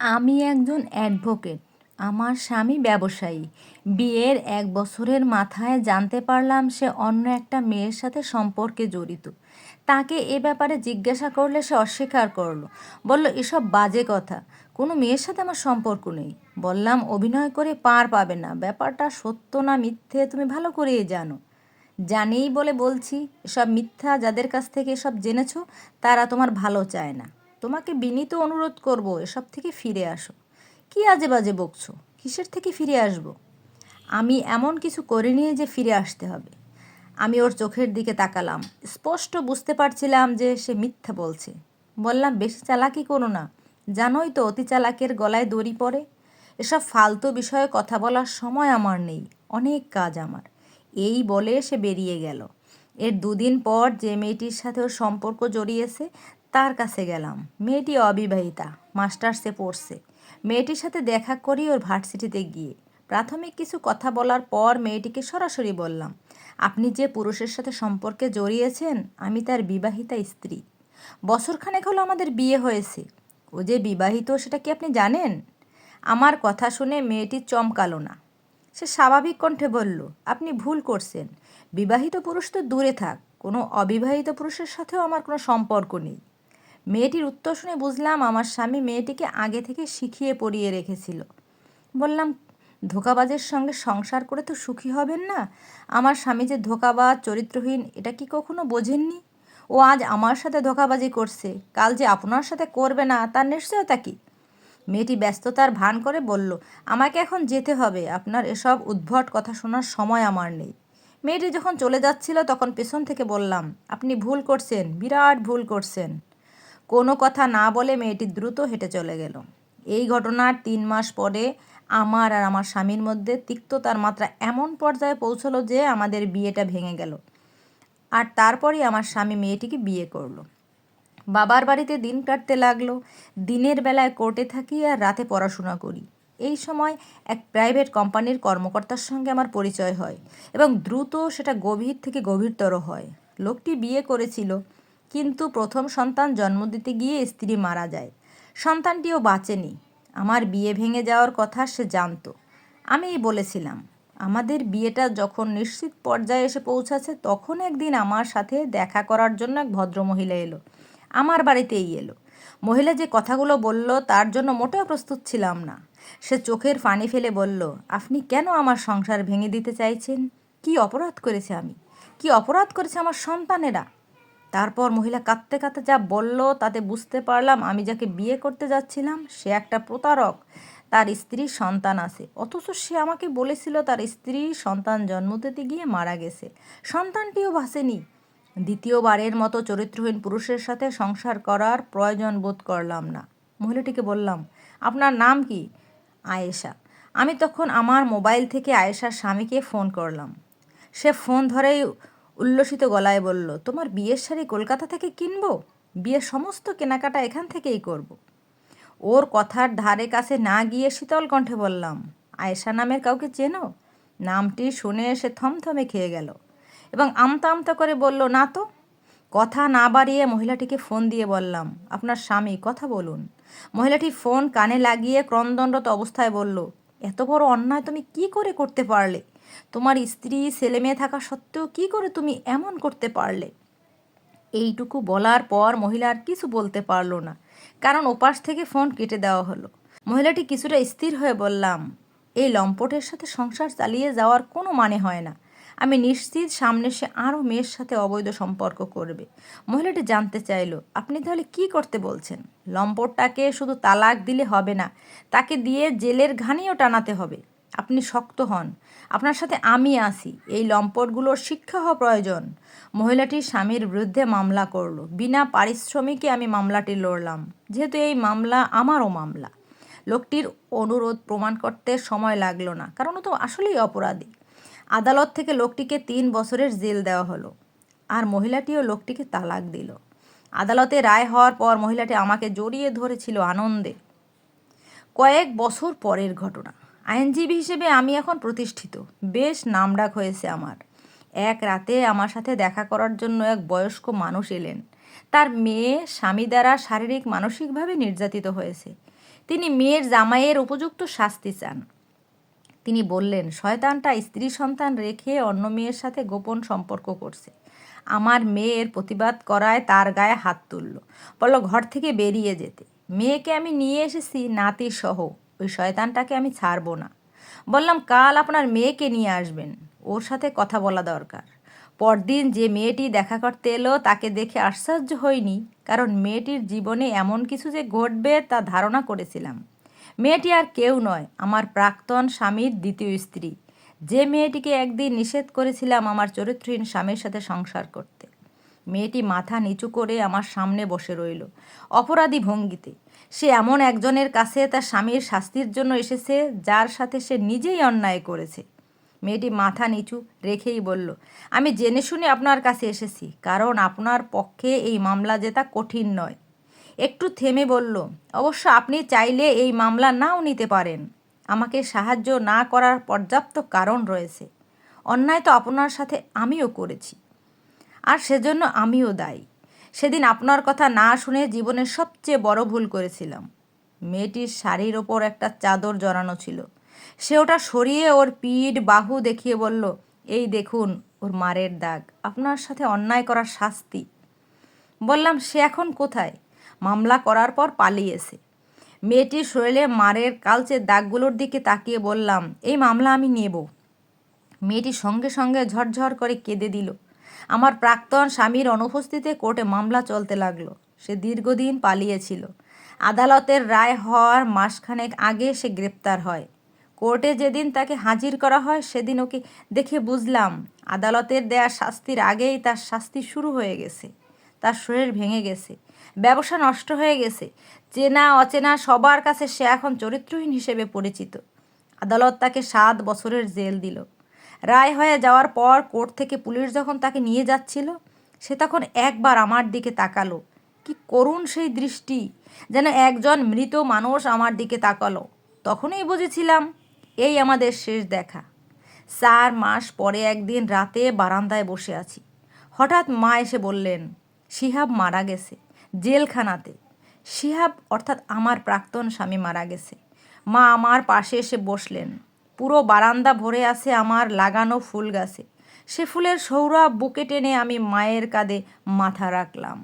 আমি একজন অ্যাডভোকেট আমার স্বামী ব্যবসায়ী। বিয়ের এক বছরের মাথায় জানতে পারলাম সে অন্য একটা মেয়ের সাথে সম্পর্কে জড়িত। তাকে এ ব্যাপারে জিজ্ঞাসা করলে সে অস্বীকার করল। বলল, এসব বাজে কথা। কোনো মেয়ের সাথে আমার সম্পর্ক নেই। বললাম, অভিনয় করে পার পাবে না। ব্যাপারটা সত্য না মিথ্যে তুমি ভালো করেই জানো। জানেই বলে বলছি সব মিথ্যা যাদের কাছ থেকে সব জেনেছো, তারা তোমার ভালো চায় না। তোমাকে বিনীত অনুরোধ করব, এসব থেকে ফিরে আসো। কি আজে বাজে বকছো? কিসের থেকে ফিরে আসব? আমি এমন কিছু করিনি যে ফিরে আসতে হবে। আমি ওর চোখের দিকে তাকালাম। স্পষ্ট বুঝতে পারছিলাম যে সে মিথ্যা বলছে। বললাম, বেশি চালাকি করো না। জানোই তো অতি চালাকের গলায় দড়ি পড়ে। এসব ফালতু বিষয়ে কথা বলার সময় আমার নেই। অনেক কাজ আমার। এই বলে সে বেরিয়ে গেল। এর দুদিন পর যে মেয়েটির সাথে ওর সম্পর্ক জড়িয়েছে তার কাছে গেলাম। মেয়েটি অবিবাহিতা, মাস্টার্সে পড়ছে। মেয়েটির সাথে দেখা করি ওর ভার্সিটিতে গিয়ে। প্রাথমিক কিছু কথা বলার পর মেয়েটিকে সরাসরি বললাম, আপনি যে পুরুষের সাথে সম্পর্কে জড়িয়েছেন, আমি তার বিবাহিতা স্ত্রী। বছরখানেক হলো আমাদের বিয়ে হয়েছে। ও যে বিবাহিত, সেটা কি আপনি জানেন? আমার কথা শুনে মেয়েটি চমকালো না। সে স্বাভাবিক কণ্ঠে বলল, আপনি ভুল করছেন। বিবাহিত পুরুষ তো দূরে থাক। কোনো অবিবাহিত পুরুষের সাথেও আমার কোনো সম্পর্ক নেই। মেয়েটির উত্তর শুনে বুঝলাম আমার স্বামী মেয়েটিকে আগে থেকে শিখিয়ে পড়িয়ে রেখেছিল। বললাম, ধোকাবাজের সঙ্গে সংসার করে তো সুখী হবেন না? আমার স্বামী যে ধোকাবাজ, চরিত্রহীন, এটা কি কখনো বোঝেননি? ও আজ আমার সাথে ধোকাবাজি করছে, কাল যে আপনার সাথে করবে না, তার নিশ্চয়তা কি? মেয়েটি ব্যস্ততার ভান করে বলল, আমাকে এখন যেতে হবে, আপনার এসব উদ্ভট কথা শোনার সময় আমার নেই। মেয়েটি যখন চলে যাচ্ছিল, তখন পেছন থেকে বললাম, আপনি ভুল করছেন, বিরাট ভুল করছেন। কোনো কথা না বলে মেয়েটি দ্রুত হেঁটে চলে গেল। এই ঘটনার তিন মাস পরে আমার আর আমার স্বামীর মধ্যে তিক্ততার মাত্রা এমন পর্যায়ে পৌঁছলো যে আমাদের বিয়েটা ভেঙে গেল। আর তারপরেই আমার স্বামী মেয়েটিকে বিয়ে করল। বাবার বাড়িতে দিন কাটতে লাগল, দিনের বেলায় কোর্টে থাকি আর রাতে পড়াশোনা করি। এই সময় এক প্রাইভেট কোম্পানির কর্মকর্তার সঙ্গে আমার পরিচয় হয় এবং দ্রুত সেটা গভীর থেকে গভীরতর হয়। লোকটি বিয়ে করেছিল কিন্তু প্রথম সন্তান জন্ম দিতে গিয়ে স্ত্রী মারা যায়। সন্তানটিও বাঁচেনি। আমার বিয়ে ভেঙে যাওয়ার কথা সে জানতো। আমি বলেছিলাম, আমাদের বিয়েটা যখন নিশ্চিত পর্যায়ে এসে পৌঁছাচ্ছে, তখন একদিন আমার সাথে দেখা করার জন্য এক ভদ্রমহিলা এলো। আমার বাড়িতেই এলো। মহিলা যে কথাগুলো বলল, তার জন্য মোটেও প্রস্তুত ছিলাম না। সে চোখের পানি ফেলে বলল, আপনি কেন আমার সংসার ভেঙে দিতে চাইছেন? কি অপরাধ করেছে আমি? কি অপরাধ করেছে আমার সন্তানেরা? তারপর মহিলা কাঁদতে কাঁদতে যা বলল তাতে বুঝতে পারলাম আমি যাকে বিয়ে করতে যাচ্ছিলাম, সে একটা প্রতারক। তার স্ত্রীর সন্তান আছে। অথচ সে আমাকে বলেছিল তার স্ত্রী সন্তান জন্ম দিতে গিয়ে মারা গেছে। সন্তানটিও বাঁচেনি। দ্বিতীয়বারের মতো চরিত্রহীন পুরুষের সাথে সংসার করার প্রয়োজন বোধ করলাম না। মহিলাটিকে বললাম, আপনার নাম কি? আয়েশা। আমি তখন আমার মোবাইল থেকে আয়েশার স্বামীকে ফোন করলাম। সে ফোন ধরেই উল্লসিত গলায় বলল, তোমার বিয়ের শাড়ি কলকাতা থেকে কিনব? বিয়ের সমস্ত কেনাকাটা এখান থেকেই করব। ওর কথার ধারে কাছে না গিয়ে শীতল কণ্ঠে বললাম, আয়েশা নামের কাউকে চেনো? নামটি শুনে সে থমথমে খেয়ে গেল এবং আমতা আমতা করে বলল, না তো। কথা না বাড়িয়ে মহিলাটিকে ফোন দিয়ে বললাম, আপনার স্বামী, কথা বলুন। মহিলাটি ফোন কানে লাগিয়ে ক্রন্দনরত অবস্থায় বলল, এত বড় অন্যায় তুমি কি করে করতে পারলে? তোমার স্ত্রী ছেলে মেয়ে থাকা সত্ত্বেও কি করে তুমি এমন করতে পারলে? এইটুকু বলার পর মহিলা আর কিছু বলতে পারল না। কারণ ওপাশ থেকে ফোন কেটে দেওয়া হলো। মহিলাটি কিছুটা স্থির হয়ে বললাম, এই লম্পটের সাথে সংসার চালিয়ে যাওয়ার কোনো মানে হয় না। আমি নিশ্চিত সামনে সে আরও মেয়ের সাথে অবৈধ সম্পর্ক করবে। মহিলাটি জানতে চাইল, আপনি তাহলে কি করতে বলছেন? লম্পটটাকে শুধু তালাক দিলে হবে না, তাকে দিয়ে জেলের ঘানিও টানাতে হবে। আপনি শক্ত হন। আপনার সাথে আমি আসি এই লম্পটগুলোর শিক্ষা হওয়া প্রয়োজন। মহিলাটি স্বামীর বিরুদ্ধে মামলা করল। বিনা পারিশ্রমিকে আমি মামলাটি লড়লাম। যেহেতু এই মামলা আমারও মামলা। লোকটির অনুরোধ প্রমাণ করতে সময় লাগল না, কারণ ও তো আসলেই অপরাধী। আদালত থেকে লোকটিকে তিন বছরের জেল দেওয়া হলো আর মহিলাটিও লোকটিকে তালাক দিল। আদালতে রায় হওয়ার পর মহিলাটি আমাকে জড়িয়ে ধরেছিল আনন্দে। কয়েক বছর পরের ঘটনা। আইনজীবী হিসেবে আমি এখন প্রতিষ্ঠিত। বেশ নামডাক হয়েছে আমার। এক রাতে আমার সাথে দেখা করার জন্য এক বয়স্ক মানুষ এলেন। তার মেয়ে স্বামী দ্বারা শারীরিক, মানসিকভাবে নির্যাতিত হয়েছে। তিনি মেয়ের জামাইয়ের উপযুক্ত শাস্তি চান। তিনি বললেন, শয়তানটা স্ত্রী সন্তান রেখে অন্য মেয়ের সাথে গোপন সম্পর্ক করছে। আমার মেয়ের প্রতিবাদ করায় তার গায়ে হাত তুলল। বলল, ঘর থেকে বেরিয়ে যেতে। মেয়েকে আমি নিয়ে এসেছি নাতি সহ ওই শয়তানটাকে আমি ছাড়বো না। বললাম, কাল আপনার মেয়েকে নিয়ে আসবেন। ওর সাথে কথা বলা দরকার। পরদিন যে মেয়েটি দেখা করতে এলো, তাকে দেখে আশ্চর্য হয়নি কারণ মেয়েটির জীবনে এমন কিছু যে ঘটবে তা ধারণা করেছিলাম। মেয়েটি আর কেউ নয়, আমার প্রাক্তন স্বামীর দ্বিতীয় স্ত্রী। যে মেয়েটিকে একদিন নিষেধ করেছিলাম আমার চরিত্রহীন স্বামীর সাথে সংসার করতে। মেয়েটি মাথা নিচু করে আমার সামনে বসে রইল। অপরাধী ভঙ্গিতে। সে এমন একজনের কাছে তার স্বামীর শাস্তির জন্য এসেছে, যার সাথে সে নিজেই অন্যায় করেছে। মেয়েটি মাথা নিচু রেখেই বলল, আমি জেনে শুনে আপনার কাছে এসেছি, কারণ আপনার পক্ষে এই মামলা জেতা কঠিন নয়। একটু থেমে বলল, অবশ্য আপনি চাইলে এই মামলা নাও নিতে পারেন। আমাকে সাহায্য না করার পর্যাপ্ত কারণ রয়েছে। অন্যায় তো আপনার সাথে আমিও করেছি। আর সেজন্য আমিও দায়ী। সেদিন আপনার কথা না শুনে জীবনের সবচেয়ে বড় ভুল করেছিলাম। মেয়েটির শাড়ির ওপর একটা চাদর জড়ানো ছিল। সে ওটা সরিয়ে ওর পিঠ বাহু দেখিয়ে বলল, এই দেখুন, ওর মারের দাগ। আপনার সাথে অন্যায় করার শাস্তি। বললাম, সে এখন কোথায়? মামলা করার পর পালিয়েছে। মেয়েটির শরীরে মারের কালচে দাগগুলোর দিকে তাকিয়ে বললাম, এই মামলা আমি নেব। মেয়েটি সঙ্গে সঙ্গে ঝরঝর করে কেঁদে দিল। আমার প্রাক্তন স্বামীর অনুপস্থিতিতে কোর্টে মামলা চলতে লাগল। সে দীর্ঘদিন পালিয়েছিল। আদালতের রায় হওয়ার মাসখানেক আগে সে গ্রেপ্তার হয়। কোর্টে যেদিন তাকে হাজির করা হয়, সেদিন ওকে দেখে বুঝলাম, আদালতের দেয়া শাস্তির আগেই তার শাস্তি শুরু হয়ে গেছে। তার শরীর ভেঙে গেছে, ব্যবসা নষ্ট হয়ে গেছে, চেনা অচেনা সবার কাছে সে এখন চরিত্রহীন হিসেবে পরিচিত। আদালত তাকে সাত বছরের জেল দিল। রায় হয়ে যাওয়ার পর কোর্ট থেকে পুলিশ যখন তাকে নিয়ে যাচ্ছিল, সে তখন একবার আমার দিকে তাকালো। কি করুণ সেই দৃষ্টি, যেন একজন মৃত মানুষ আমার দিকে তাকালো। তখনই বুঝেছিলাম, এই আমাদের শেষ দেখা। চার মাস পরে একদিন রাতে বারান্দায় বসে আছি। হঠাৎ মা এসে বললেন, শিহাব মারা গেছে, জেলখানাতে। শিহাব অর্থাৎ আমার প্রাক্তন স্বামী মারা গেছে। মা আমার পাশে এসে বসলেন। পুরো বারান্দা ভরে আছে আমার লাগানো ফুল গাছে। সে ফুলের সৌরভ বুকে টেনে আমি মায়ের কাঁধে মাথা রাখলাম।